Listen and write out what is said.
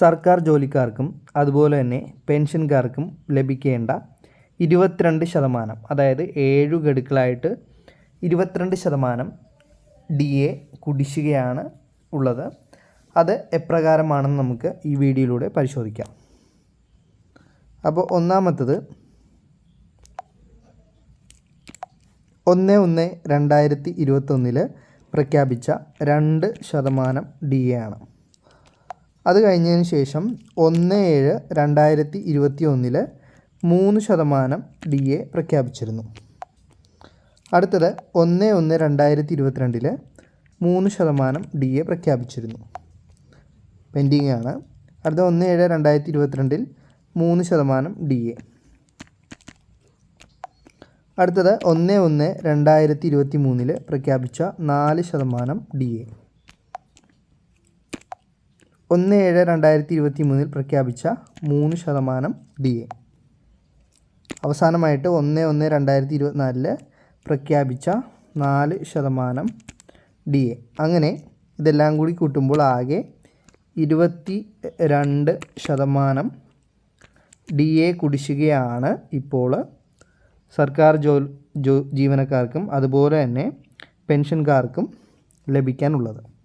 സർക്കാർ ജോലിക്കാർക്കും അതുപോലെ തന്നെ പെൻഷൻകാർക്കും ലഭിക്കേണ്ട ഇരുപത്തിരണ്ട് ശതമാനം അതായത് ഏഴ് ഗഡുക്കളായിട്ട് ഇരുപത്തിരണ്ട് ശതമാനം ഡി എ കുടിശ്ശികയാണ് ഉള്ളത്. അത് എപ്രകാരമാണെന്ന് നമുക്ക് ഈ വീഡിയോയിലൂടെ പരിശോധിക്കാം. അപ്പോൾ ഒന്നാമത്തത് ഒന്ന് ഒന്ന് രണ്ടായിരത്തി ഇരുപത്തൊന്നിൽ പ്രഖ്യാപിച്ച രണ്ട് ശതമാനം ഡി എ ആണ്. അത് കഴിഞ്ഞതിന് ശേഷം ഒന്ന് ഏഴ് രണ്ടായിരത്തി ഇരുപത്തി ഒന്നിൽ മൂന്ന് ശതമാനം ഡി എ പ്രഖ്യാപിച്ചിരുന്നു. അടുത്തത് ഒന്ന് ഒന്ന് രണ്ടായിരത്തി ഇരുപത്തിരണ്ടിൽ മൂന്ന് ശതമാനം ഡി എ പ്രഖ്യാപിച്ചിരുന്നു. പെൻഡിങ് ആണ് അടുത്ത ഒന്ന് ഏഴ് രണ്ടായിരത്തി ഇരുപത്തിരണ്ടിൽ മൂന്ന് ശതമാനം ഡി എ. അടുത്തത് ഒന്ന് ഒന്ന് രണ്ടായിരത്തി ഇരുപത്തി മൂന്നിൽ പ്രഖ്യാപിച്ച നാല് ശതമാനം ഡി എ. ഒന്ന് ഏഴ് രണ്ടായിരത്തി ഇരുപത്തി മൂന്നിൽ പ്രഖ്യാപിച്ച മൂന്ന് ശതമാനം ഡി എ. അവസാനമായിട്ട് ഒന്ന് ഒന്ന് രണ്ടായിരത്തി ഇരുപത്തിനാലിൽ പ്രഖ്യാപിച്ച നാല് ശതമാനം ഡി എ. അങ്ങനെ ഇതെല്ലാം കൂടി കൂട്ടുമ്പോൾ ആകെ ഇരുപത്തി രണ്ട് ശതമാനം ഡി എ കുടിശ്ശികയാണ് ഇപ്പോൾ സർക്കാർ ജോ ജോ ജീവനക്കാർക്കും അതുപോലെ തന്നെ പെൻഷൻകാർക്കും ലഭിക്കാനുള്ളത്.